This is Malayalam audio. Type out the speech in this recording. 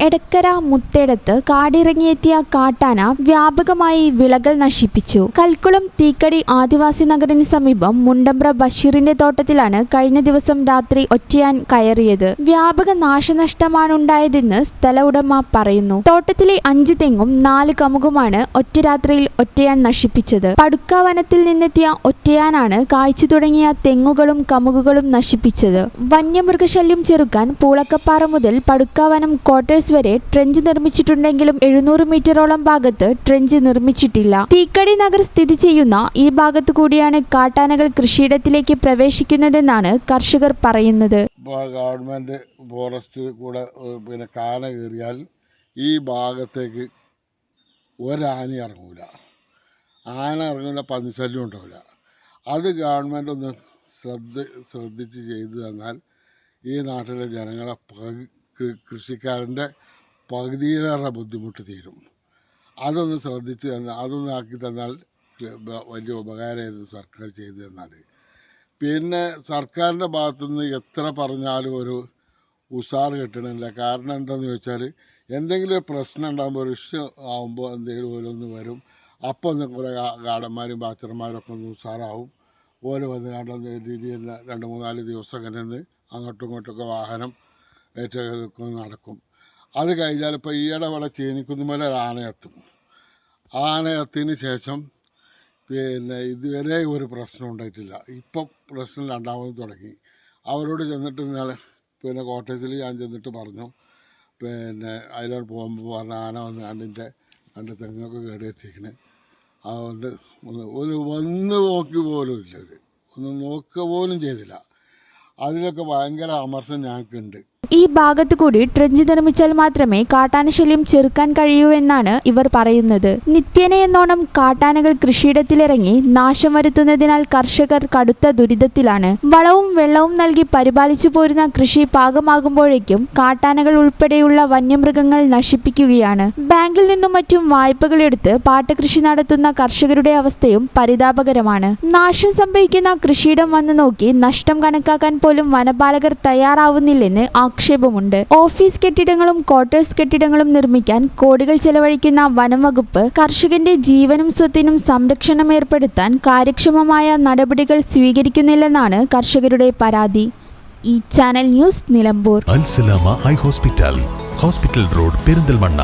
എടക്കര മുത്തേടത്ത് കാടിറങ്ങിയെത്തിയ കാട്ടാന വ്യാപകമായി വിളകൾ നശിപ്പിച്ചു. കൽക്കുളം തീക്കടി ആദിവാസി നഗറിന് സമീപം മുണ്ടമ്പ്ര ബഷീറിന്റെ തോട്ടത്തിലാണ് കഴിഞ്ഞ ദിവസം രാത്രി ഒറ്റയാൻ കയറിയത്. വ്യാപക നാശനഷ്ടമാണ് ഉണ്ടായതെന്ന് സ്ഥല ഉടമ പറയുന്നു. തോട്ടത്തിലെ അഞ്ച് തെങ്ങും നാല് കമുകുമാണ് ഒറ്റ രാത്രിയിൽ ഒറ്റയാൻ നശിപ്പിച്ചത്. പടുക്ക വനത്തിൽ നിന്നെത്തിയ ഒറ്റയാനാണ് കായ്ച്ചു തുടങ്ങിയ തെങ്ങുകളും കമുകുകളും നശിപ്പിച്ചത്. വന്യമൃഗശല്യം ചെറുക്കാൻ പൂളക്കപ്പാറ മുതൽ പടുക്കാവനം ക്വാർട്ടേഴ്സ് വരെ ട്രെഞ്ച് നിർമ്മിച്ചിട്ടുണ്ടെങ്കിലും എഴുന്നൂറ് മീറ്ററോളം ഭാഗത്ത് ട്രെഞ്ച് നിർമ്മിച്ചിട്ടില്ല. തീക്കടി നഗർ സ്ഥിതി ചെയ്യുന്ന ഈ ഭാഗത്തു കൂടിയാണ് കാട്ടാനകൾ കൃഷിയിടത്തിലേക്ക് പ്രവേശിക്കുന്നതെന്നാണ് കർഷകർ പറയുന്നത്. ഗവൺമെന്റ് ഫോറസ്റ്റ് കൂടെ പിന്നെ കാന കയറിയാൽ ഈ ഭാഗത്തേക്ക് ഒരാന ഇറങ്ങൂല. ആന ഇറങ്ങില്ല പന്നിശല്യം ഉണ്ടാവില്ല. അത് ഗവൺമെന്റ് ഒന്ന് ശ്രദ്ധ ശ്രദ്ധിച്ച് ചെയ്തു തന്നാൽ ഈ നാട്ടിലെ ജനങ്ങളെ കൃഷിക്കാരന്റെ പകുതിയിലേറെ ബുദ്ധിമുട്ട് തീരും. അതൊന്ന് ശ്രദ്ധിച്ച് തന്നാൽ അതൊന്ന് ആക്കി തന്നാൽ വലിയ ഉപകാരമായിരുന്നു സർക്കാർ ചെയ്തു തന്നാൽ പിന്നെ സർക്കാരിന്റെ ഭാഗത്തുനിന്ന് എത്ര പറഞ്ഞാലും ഒരു ഉഷാർ കിട്ടണില്ല. കാരണം എന്താണെന്ന് ചോദിച്ചാൽ എന്തെങ്കിലും പ്രശ്നം ഉണ്ടാകുമ്പോൾ ഒരു ഇഷ്യൂ ആകുമ്പോൾ എന്തെങ്കിലും ഓരോന്ന് വരും. അപ്പോൾ ഒന്ന് കുറേ ഗാർഡന്മാരും ബാച്ചർമാരും ഒക്കെ ഒന്ന് ഉഷാറാവും ഓരോ വന്ന് കണ്ടെന്ന രീതിയിൽ രണ്ട് മൂന്നാൽ ദിവസം അങ്ങനെ അങ്ങോട്ടും ഇങ്ങോട്ടൊക്കെ വാഹനം ഏറ്റവും നടക്കും. അത് കഴിഞ്ഞാൽ ഇപ്പോൾ ഈയിടെ ഇവിടെ ചീനിക്കുന്നുമല ആനയെത്തും. ആനയെത്തിന് ശേഷം പിന്നെ ഇതുവരെ ഒരു പ്രശ്നം ഉണ്ടായിട്ടില്ല. ഇപ്പം പ്രശ്നം രണ്ടാമത് തുടങ്ങി. അവരോട് ചെന്നിട്ട് ഇന്നലെ പിന്നെ കോട്ടേജിൽ ഞാൻ ചെന്നിട്ട് പറഞ്ഞു പിന്നെ അതിലോട്ട് പോകുമ്പോൾ പറഞ്ഞ ആന വന്ന് രണ്ടിന്റെ രണ്ട് തെങ്ങൊക്കെ കേടെത്തിക്കണേ അതുകൊണ്ട് ഒന്ന് ഒരു വന്ന് നോക്കി പോലും ഇല്ല ഒന്ന് നോക്കുക പോലും ചെയ്തില്ല. അതിലൊക്കെ ഭയങ്കര അമർഷം ഞങ്ങൾക്കുണ്ട്. ഈ ഭാഗത്തു കൂടി ട്രെഞ്ച് നിർമ്മിച്ചാൽ മാത്രമേ കാട്ടാനശല്യം ചെറുക്കാൻ കഴിയൂ എന്നാണ് ഇവർ പറയുന്നത്. നിത്യേന എന്നോണം കാട്ടാനകൾ കൃഷിയിടത്തിലിറങ്ങി നാശം വരുത്തുന്നതിനാൽ കർഷകർ കടുത്ത ദുരിതത്തിലാണ്. വളവും വെള്ളവും നൽകി പരിപാലിച്ചു പോരുന്ന കൃഷി പാകമാകുമ്പോഴേക്കും കാട്ടാനകൾ ഉൾപ്പെടെയുള്ള വന്യമൃഗങ്ങൾ നശിപ്പിക്കുകയാണ്. ബാങ്കിൽ നിന്നും മറ്റും വായ്പകളെടുത്ത് പാട്ടകൃഷി നടത്തുന്ന കർഷകരുടെ അവസ്ഥയും പരിതാപകരമാണ്. നാശം സംഭവിക്കുന്ന കൃഷിയിടം വന്നു നോക്കി നഷ്ടം കണക്കാക്കാൻ പോലും വനപാലകർ തയ്യാറാവുന്നില്ലെന്ന് ആക്ഷേപമുണ്ട്. ഓഫീസ് കെട്ടിടങ്ങളും ക്വാർട്ടേഴ്സ് കെട്ടിടങ്ങളും നിർമ്മിക്കാൻ കോടികൾ ചെലവഴിക്കുന്ന വനം വകുപ്പ് കർഷകന്റെ ജീവനും സ്വത്തിനും സംരക്ഷണം ഏർപ്പെടുത്താൻ കാര്യക്ഷമമായ നടപടികൾ സ്വീകരിക്കുന്നില്ലെന്നാണ് കർഷകരുടെ പരാതി. ഈ channel news Nilambur. Eye hospital. Hospital road Perinthalmanna.